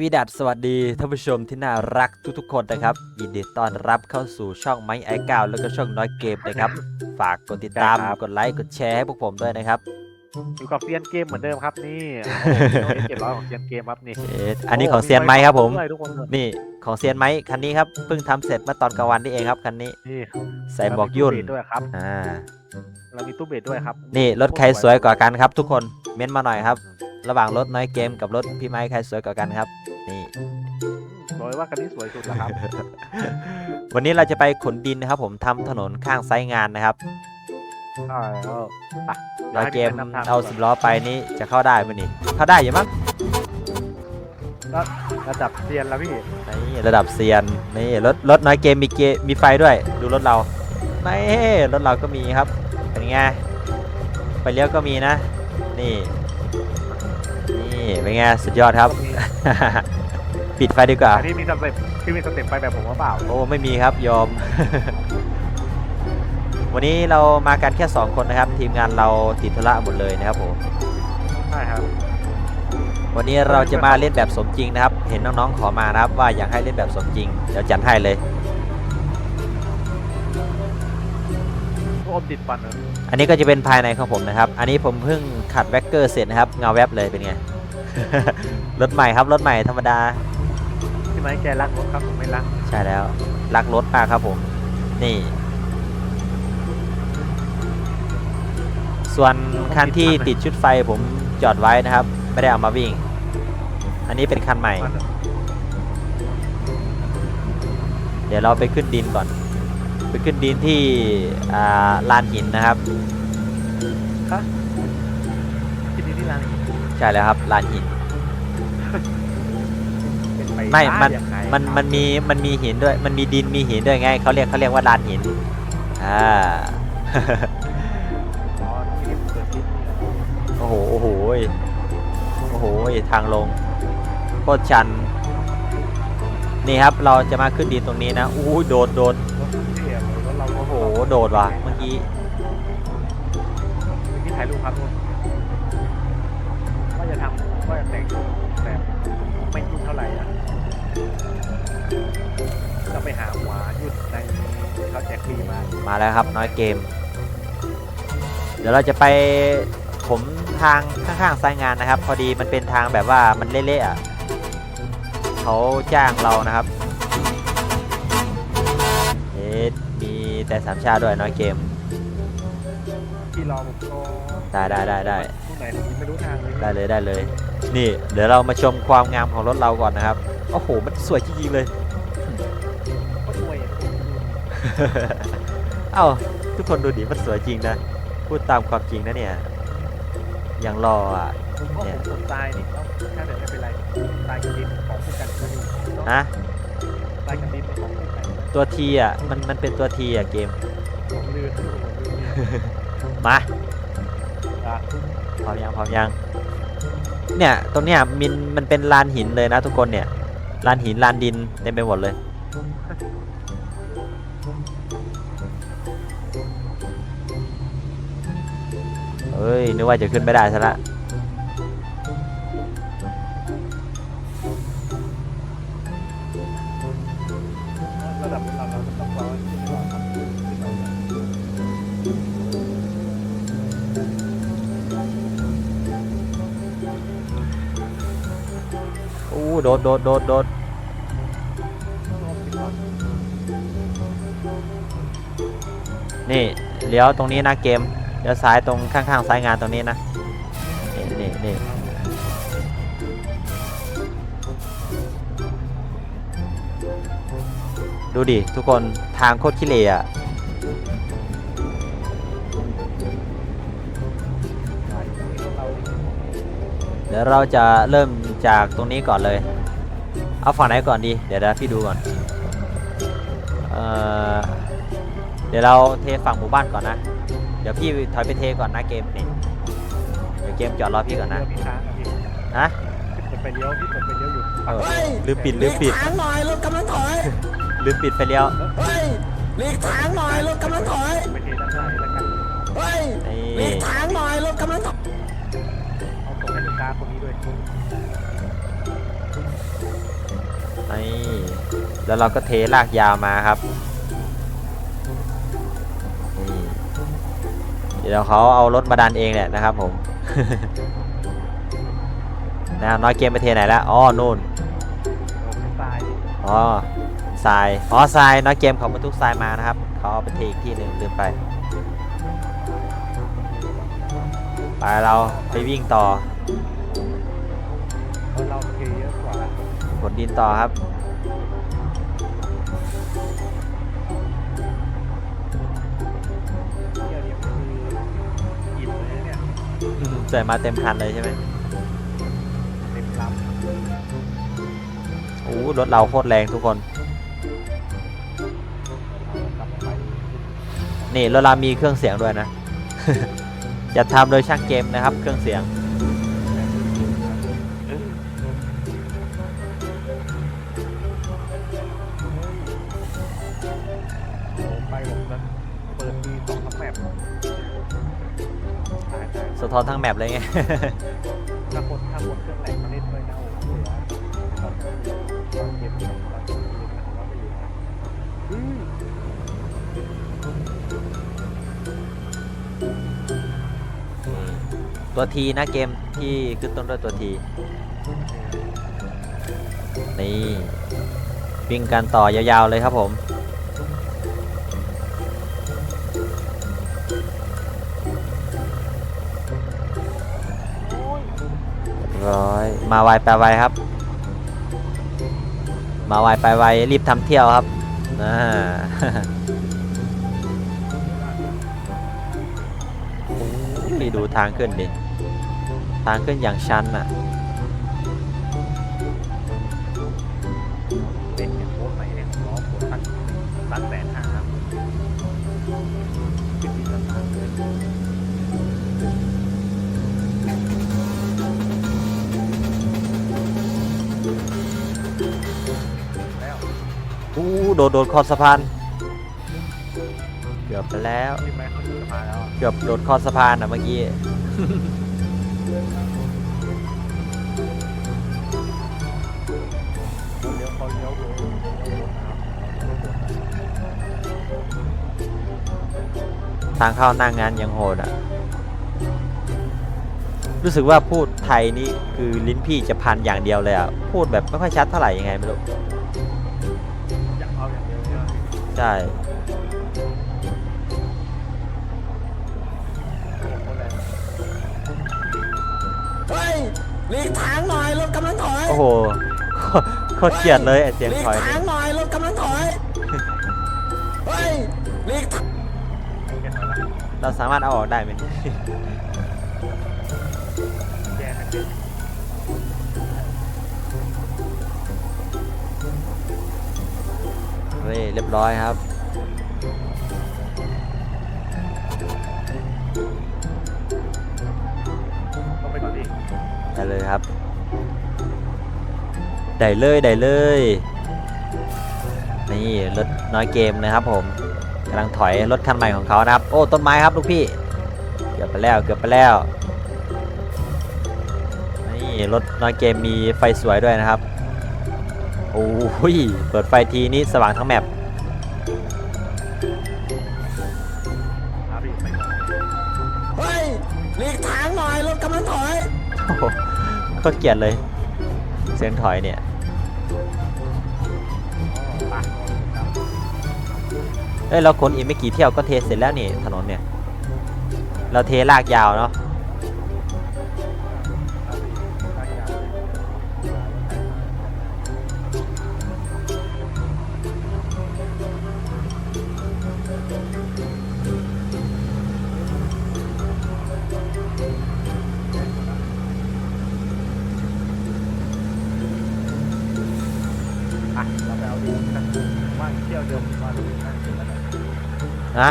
วีดัสสวัสดีท่านผู้ชมที่น่ารักทุกๆคนนะครับยินดีต้อนรับเข้าสู่ช่องไม้ไอเก้าแล้วก็ช่องน้อยเกมนะครับ ฝากกดติดตามได้ครับ กดไลค์กดแชร์ให้พวกผมด้วยนะครับอยู่กับเซียนเกมเหมือนเดิมครับนี่โอ้โหเจ็ดร้อยของเซียนเกมครับนี่เอ๊ะอันนี้ของเซียนไม้ครับผม ด้วยทุกคนเลยนี่ของเซียนไม้คันนี้ครับเพิ่งทำเสร็จเมื่อตอนกลางวันนี่เองครับคันนี้นี่ใส่บอกยุ่นเรามีตู้เบสด้วยครับ อ่าเรามีตู้เบสด้วยครับนี่รถใครสวยกว่ากันครับทุกคนเม้นต์มาหน่อยครับ ระหว่างรถน้อยเกมกับรถพี่ไม้ใครสวยกว่ากันครับ นี่สวยว่ากันนี้สวยสุดแล้วครับ วันนี้เราจะไปขนดินนะครับ ผมทำถนนข้างไซต์งานนะครับใช่เออไปดี๋น้ยวอยให้เกพี่มแนะนำทงเอาก่นสิบล้อไปนี่จะเข้าได้ไหมนี่เข้าได้อยู่มั้งระดับเซียนแล้วพี่นี่ระดับเซียนนี่รถรถน้อยเกมมีเกมมีไฟด้วย ดูรถเราไม่รถเราก็มีครับเป็นไงไฟเลี้ยวก็มีนะ นี่ นี่เป็นไงสุดยอดครับ ปิดไฟดีกว่า อันนี้มีสเต็ปพี่มีสเต็ปไปแบบผมว่าเปล่า โอ้ไม่มีครับยอม วันนี้เรามากันแค่ 2 คนนะครับ ทีมงานเราติดธุระหมดเลยนะครับผมใช่ครับ วันนี้เราจะมาเล่นแบบสมจริงนะครับ เห็นน้องๆขอมานะครับ ว่าอยากให้เล่นแบบสมจริงเดี๋ยวจัดให้เลย อมติดฟันเอออันนี้ก็จะเป็นภายในของผมนะครับ อันนี้ผมเพิ่งขัดแว็กเกอร์เสร็จนะครับ เงาแวบเลยเป็นไง รถใหม่ครับ รถใหม่ธรรมดา พี่ไม้แกรักรถครับผมไม่รัก ใช่แล้ว รักรถมากครับผม นี่ ส่วนคันที่ติดชุดไฟผมจอดไว้นะครับ ไม่ได้เอามาวิ่ง อันนี้เป็นคันใหม่มันเดี๋ยวเราไปขึ้นดินก่อน ไปขึ้นดินที่อ่าลานหินนะครับที่นี่ที่ร้านนี้ใช่แล้วครับลานหิน เป็นไปไม่ด้มันยังไงมันครับมันมีมันมีหินด้วย มันมีดินมีหินด้วยไงเขาเรียกเขาเรียกว่าลานหินอ่า อ๋อที่เปิดคลิปนี่นะโอ้โหโอ้โหยโอ้โหยทางลงโคตรชัน นี่ครับเราจะมาขึ้นดินตรงนี้นะอู้ยโดดโดด โอ้โหโดดว่ะเมื่อกี้เมื่อกี้ถ่ายรูปครับทุกคนว่าจะทำว่าจะแต่งแบบไม่ยุ่งเท่าไหร่อะเราไปหาหัวยุดในเขาแจกฟรีมา มาแล้วครับน้อยเกม เดี๋ยวเราจะไปผมทางข้างๆสายงานนะครับ พอดีมันเป็นทางแบบว่ามันเละๆอะเขาจ้างเรานะครับ แต่สามชาติด้วยน้อยเกม ที่รอผมก็ได้ได้ได้ได้ตรงไหนผมยังไม่รู้ทางเลยได้เลยได้เลย นี่เดี๋ยวเรามาชมความงามของรถเราก่อนนะครับโอ้โหมันสวยจริงๆเลย ก็ช่วยเอ้าทุกคนดูดิมันสวยจริงนะพูดตามความจริงนะเนี่ยอย่างรออะ ผมก็ผมคนตายนี่เอ้าแค่เดี๋ยวไม่เป็นไรตายกับดินของคู่กันก็ดีนะต ตัวทีอะมันมันเป็นตัวทีอะเกมของลื่นของลื่นนี่มาอะพร้อมยังพร้อมยัง เนี่ยตรงเนี้ยมินมันเป็นลานหินเลยนะทุกคนเนี่ยลานหินลานดินเต็มไปหมดเลย เฮ้ยนึกว่าจะขึ้นไม่ได้ซะละ ระดับเราเราต้องรอให้ขึ้นก่อนครับขึ้นเอาเลยอู้โดดโดดโดดโดดนี่เลี้ยวตรงนี้นะเกมเลี้ยวซ้ายตรงข้างๆซ้ายงานตรงนี้นะนี่นี่นี่ ดูดิ ทุกคนทางโคตรขี้เหร่อะเราเดี๋ยวเราจะเริ่มจากตรงนี้ก่อนเลย เอาฝั่งไหนก่อนดี เดี๋ยวเดี๋ยวพี่ดูก่อน เอ่อเดี๋ยวเราเทฝั่งหมู่บ้านก่อนนะ เดี๋ยวพี่ถอยไปเทก่อนนะเกมนี่เดี๋ยวเกมจอดรอพี่ก่อนนะเรือมีค้างครับพี่ฮะพี่เปิด ไปเลี้ยวพี่เปิดไปเลี้ยวอยู่เออเฮ้ยลืมปิดลืมปิด หลีกทางหน่อยรถกำลังถอยลืมปิดไฟเลี้ยวเฮ้ยหลีกทางหน่อยรถกำลังถอยไปเทด้านหน้านี่แล้วกันเฮ้ยนี่หลีกทางหน่อยรถกำลังถอยเอาส่งให้ลูกค้าคนนี้ด้วยนี่แล้วเราก็เทลากยาวมาครับนี่เดี๋ยวเขาเอารถมาดันเองแหละนะครับผม นะครับน้อยเกมไปเทไหนแล้วอ๋อนู่นโอ้เป็นทรายดิอ๋อทรายอ๋อทรายน้อยเกมเขาบรรทุกทรายมานะครับเขาเอาไปเทอีกที่หนึ่งลืมไปไปเราไปวิ่งต่อเพราะเราเทเยอะกว่าขนดินต่อครับเนี่ยเนี่ยคืออินเลยนะเนี่ยใส่มาเต็มคันเลยใช่ไหมเต็ม ลำโอ้รถเราโคตรแรงทุกคนเรากลับไปนี่รถเรามีเครื่องเสียงด้วยนะจะทำโดยช่างเกมนะครับเครื่องเสียงเออโอ้ไปผมจะเปิดมีสองทับแมปตายตายสะท้อนทั้งแมปเลยไง ถ้าคนถ้าคนเครื่องแหลกมาเล่นด้วยนะโอ้โหเลือตอนตอนเกมตอนเกมนะผมว่าไม่เหลืออืมตัวทีนะเกมที่ขึ้นต้นด้วยตัวทีนี่วิ่งกันต่อยาวๆเลยครับผม มาไวไปไวครับ มาไวไปไวรีบทำเที่ยวครับอ่านี่ดูทางขึ้นดิ ทางขึ้นอย่างชันอะเด็นโพสต์ใหม่เนี่ยล้อโพสต์ตั้งตั้งแสนห้าครับ อู้โดดโดดขอบสะพาน เกือบไปแล้วที่แม่เขาจะมาแล้วอะเกือบโดดขอบสะพานอะเมื่อกี้ เลี้ยวเขาเลี้ยวเลยทางเข้าหน้างงานยังโหดอะ รู้สึกว่าพูดไทยนี่คือลิ้นพี่จะพันอย่างเดียวเลยอะ พูดแบบไม่ค่อยชัดเท่าไหร่ยังไงไม่รู้ ใช่โอ้โหแรงเฮ้ยหลีกทางหน่อยรถกำลังถอยโอ้โหโคตรเกลียดเลยไอเสียงหลีกถอยทานี่งหน่อยรถกำลังถอยเฮ้ยหลีกทางแกถอยละเราสามารถเอาออกได้ไหมแกกันเนเฮ้ยเรียบร้อยครับ ต้องไปก่อนดิได้เลยครับ ได้เลยได้เลย นี่รถน้อยเกมนะครับผมกำลังถอยรถคันใหม่ของเขานะครับ โอ้ต้นไม้ครับลูกพี่ เกือบไปแล้วเกือบไปแล้ว นี่รถน้อยเกมมีไฟสวยด้วยนะครับ โอ้ย เปิดไฟทีนี้สว่างทั้งแมปอาบีไปก่อนเฮ้ยหลีกทางหน่อยรถกำลังถอยโอ้โหโคตรเกลียดเลย เสียงถอยเนี่ยอ๋อไปครับเอ้ยเราขนอีกไม่กี่เที่ยวก็เทเสร็จแล้วนี่ถนนเนี่ย เราเทลากยาวเนาะ ว่าเที่ยวเดียวมาดูนั่นเสร็จแล้วนะ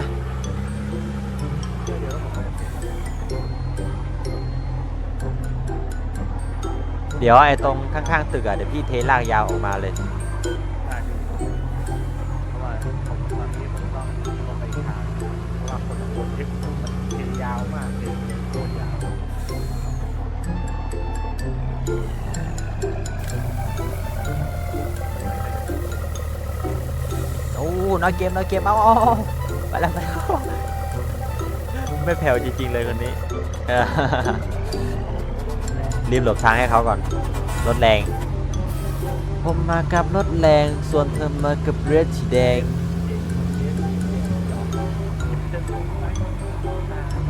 เที่ยวเดียวแล้วผมเดี๋ยวไอ้ตรงข้างๆตึกอะเดี๋ยวพี่เทลากยาวออกมาเลย น้อยเกมน้อยเกมเอาเอาเอาไปแล้วไปแล้วไม่แผ่วจริงๆเลยคนนี้เออรีบหลบทางให้เขาก่อน รถแรง ผมมากับรถแรง ส่วนเธอมากับเรดสีแดง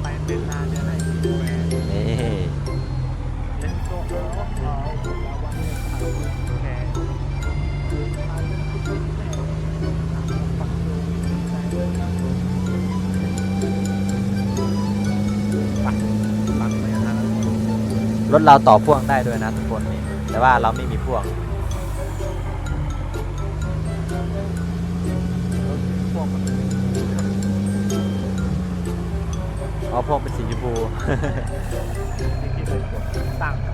ไปเป็นนานเนี่ยไหนดู รถเราต่อพ่วงได้ด้วยนะทุกคนนี่แต่ว่าเราไม่มีพ่วงพวกมันเพราะพ่วงเป็นสีชมพูที่เคยกดตั้งเรา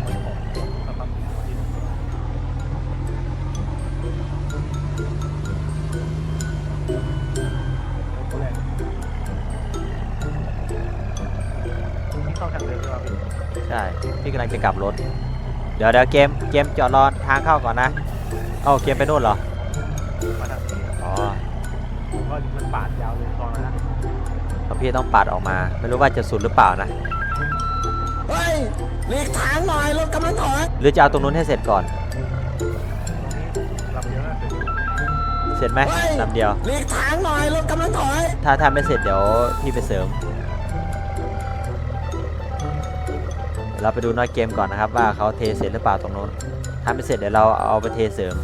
ง ใช่ พี่กำลังจะกลับรถ เดี๋ยวเดี๋ยวเกม เกมจอดรอทางเข้าก่อนนะ เอ้าเกมไปนู่นเหรอ มาทางนี้อ๋อก็มันปาดยาวเลยซอยนั้นนะเพราะพี่ต้องปัดออกมา ไม่รู้ว่าจะสุดหรือเปล่านะ เฮ้ยหลีกทางหน่อยรถกำลังถอยหรือจะเอาตรงนู้นให้เสร็จก่อน ตรงนี้ลำเดียวน่าจะเสร็จไหมเฮ้ยลำเดียว หลีกทางหน่อยรถกำลังถอย ถ้าถ้าไม่เสร็จเดี๋ยวพี่ไปเสริม เดี๋ยวเราไปดูน้อยเกมก่อนนะครับ ว่าเขาเทเสร็จหรือเปล่าตรงนู้น ถ้าไม่เสร็จเดี๋ยวเราเอาไปเทเสริม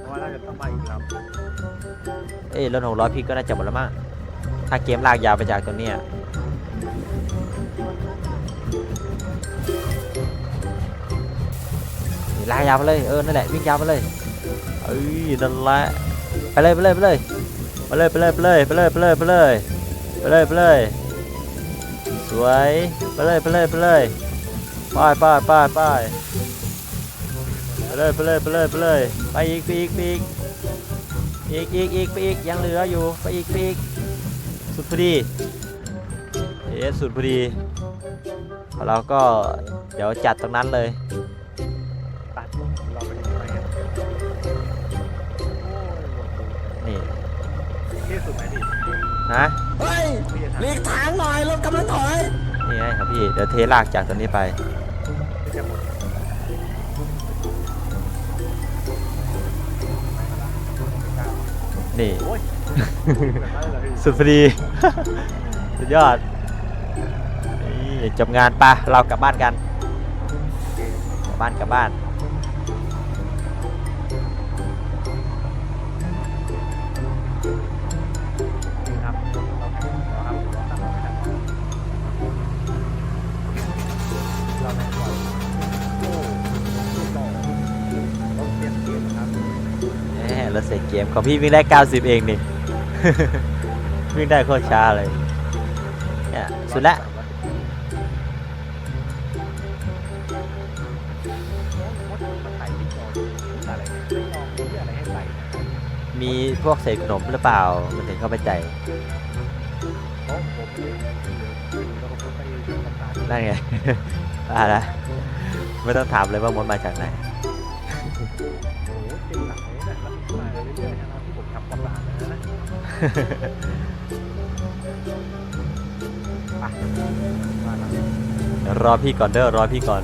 เพราะว่าน่าจะต้องมาอีกลเอ้ยรถหกล้อพี่ก็น่าจะหมดแล้วมั้งถ้าเกมลากยาวไปจากตรงเนี้ยนี่ลากยาวไปเลยเออนั่นแหละวิ่งยาวไปเลยเอ้ยนั่นแหละไปเลยไปเลยไปเลยไปเลยไปเลยไปเลยไปเลยไปเลยไปเลยไปเลยไปเลย สวยไปเลยไปเลยไปเลยไปไปไปไปไปเลยไปเลยไปเลยไปเลยไปอีกไปอีกไปอีกอีกอีกอีกไปอีกยังเหลืออยู่ไปอีกไปอีกสุดพอดีเอ๊ะสุดพอดีเราก็เดี๋ยวจัดตรงนั้นเลยำตัดเราไปที่ไหนกันโอ้ยนี่ที่สุดไหมดิฮะ เฮ้ยหลีกทางหน่อยรถกำลังถอยนี่ไงครับพี่เดี๋ยวเทลากจากตรงนี้ไปนี่ สุดพอดี สุดยอดนี่จบงานปะเรากลับบ้านกัน กลับบ้านกลับบ้าน ราเสร็จเกมของพี่วิ่งได้ 90 เองนี่ วิ่งได้โคตรช้าเลยเนี่ยสุดละมีพวกเศษขนมหรือเปล่า มันถึงเข้าไปใจนั่นไงว่าละไม่ต้องถามเลยว่ามดมาจากไหน รอพี่ก่อนเด้อรอพี่ก่อน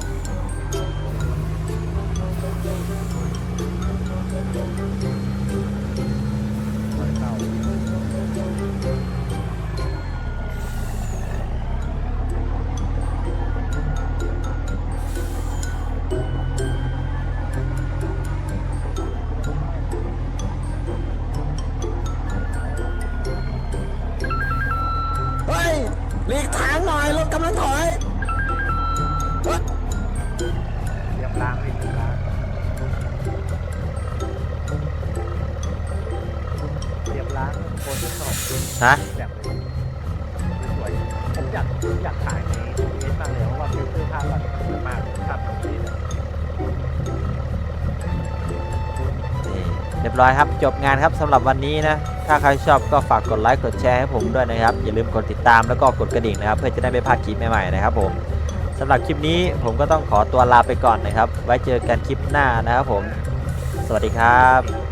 คนที่ชอบฮะแบบสวยๆผมอยากอยากถ่ายในเอสมากเลยเพราะว่าฟิลเตอร์ภาพมันสวยมากภาพมันดีเลยนี่เรียบร้อยครับจบงานครับสำหรับวันนี้นะ ถ้าใครชอบก็ฝากกดไลค์กดแชร์ให้ผมด้วยนะครับ อย่าลืมกดติดตามแล้วก็กดกระดิ่งนะครับ เพื่อจะได้ไม่พลาดคลิปใหม่ๆนะครับผมสำหรับคลิปนี้ผมก็ต้องขอตัวลาไปก่อนนะครับ ไว้เจอกันคลิปหน้านะครับผม สวัสดีครับ